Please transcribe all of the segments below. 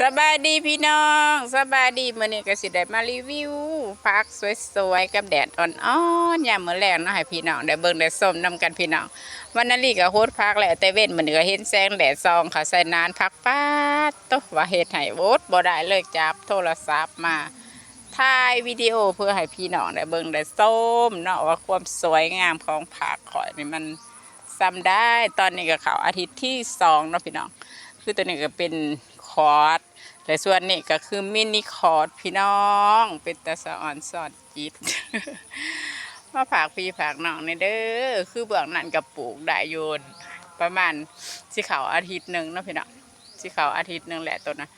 สบายดีพี่น้องสบายดีมื้อนี้ก็สิได้มารีวิวผักสวยๆกับแดดอ่อนๆยามมื้อแลงเนาะให้พี่น้องได้เบิ่งได้ส้มนํกันพี่น้องวันนั้นลี่ก็โฮดพักแหละแต่เว้นมื้อนี้ก็เห็นแสงแดดซองค่ะใส่นานพักป๊าดโตะว่าเฮ็ดให้โอดบ่ได้เลยจับโทรศัพท์มาถ่ายวิดีโอเพื่อให้พี่น้องได้เบิ่งได้ส้มเนาะว่าความสวยงามของผักข่อยนี่มันซ้ำได้ตอนนี้ก็เข้าอาทิตย์ที่สองเนาะพี่น้องคือตัวนี้ก็เป็น คอร์ดแต่ส่วนนี้ก็คือมินิคอร์ดพี่น้อง เป็นตะสะออนสอดจิต มาฝากพี่ฝากน้องในเด้อคือเบื้องนั้นกับปลูกได้โยนประมาณสิเขาอาทิตย์หนึ่งนาะพี่น้องสิเขาอาทิตย์หนึ่งแหละตัวนะ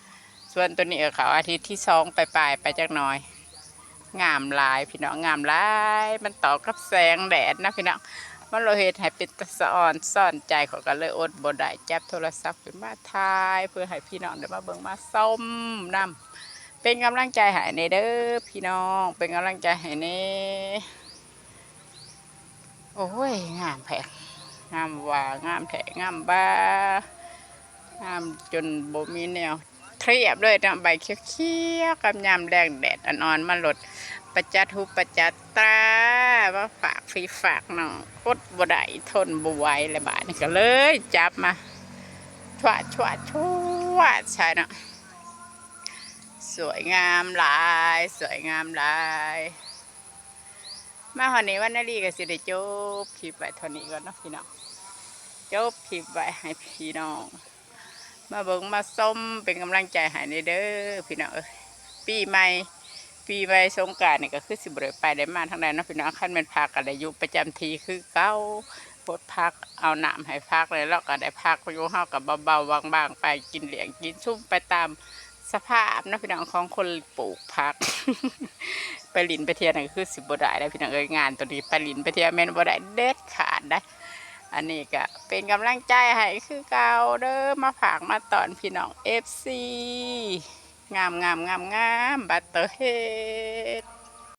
ส่วนตัวนี้เขาอาทิตย์ที่สองไปลายไปจักน่อย งามลายพี่น้องงามลาย มันต่อกับแสงแดดนะพี่น้อง มันเราเฮ็ดให้เป็นตะสะออนซ่อนใจเของก็เลยอดบ่ได้จับโทรศัพท์ขึ้นมาถ่าย เพื่อให้พี่น้องได้มาเบิ่งมาส้มนำเป็นกำลังใจให้ในเด้อพี่น้องเป็นกำลังใจให้ในโอ้ยงามแพงงามว่างามแท้งามบ้างามจนบ่มีแนว เทียบเลยนะใบเขียวๆกับยามแดงแดดอ่อนๆมาหลดประจัดหูประจัดตามาฝากฟีฝากน้องกดบ่ได้ทนบ่ไหวเลยบาดนี่ก็เลยจับมาชวดชวดชวดใช่เนาะสวยงามหลาย สวยงามหลายมาหอนี้วันนาลีก็สิได้จบคลิปไว้เท่านี้ก่อนเนาะพี่น้องจบคลิปไว้ให้พี่น้อง มาเบิ่งมาส้มเป็นกำลังใจให้ในเด้อพี่น้องเอ้ยปีใหม่ปีใบสงกรารนี่ก็คือสิบริไปได้มาทางใดเนาะพี่น้องขั้นเป็นพักก็ได้อยู่ประจำทีคือเก้าพดพักเอาน้ำให้พักเลยแล้วก็ได้พักอยู่เฮากับเบาๆบางๆ ไปกินเหลียงกินชุ่มไปตามสภาพเนาะพี่น้องของคนปลูกพัก ไปลินไปเที่ยวนี่นก็คือสิบบได้แล้วพี่น้องเอ้ยงานตัวนี้ไปลินไปเที่ยวแม่นบ่ได้เด็ดขาดได้ อันนี้ก็เป็นกำลังใจให้คือเก่าเด้อมาฝากมาตอนพี่น้องเอฟซีงามงามงามงามบัตเตอร์เฮด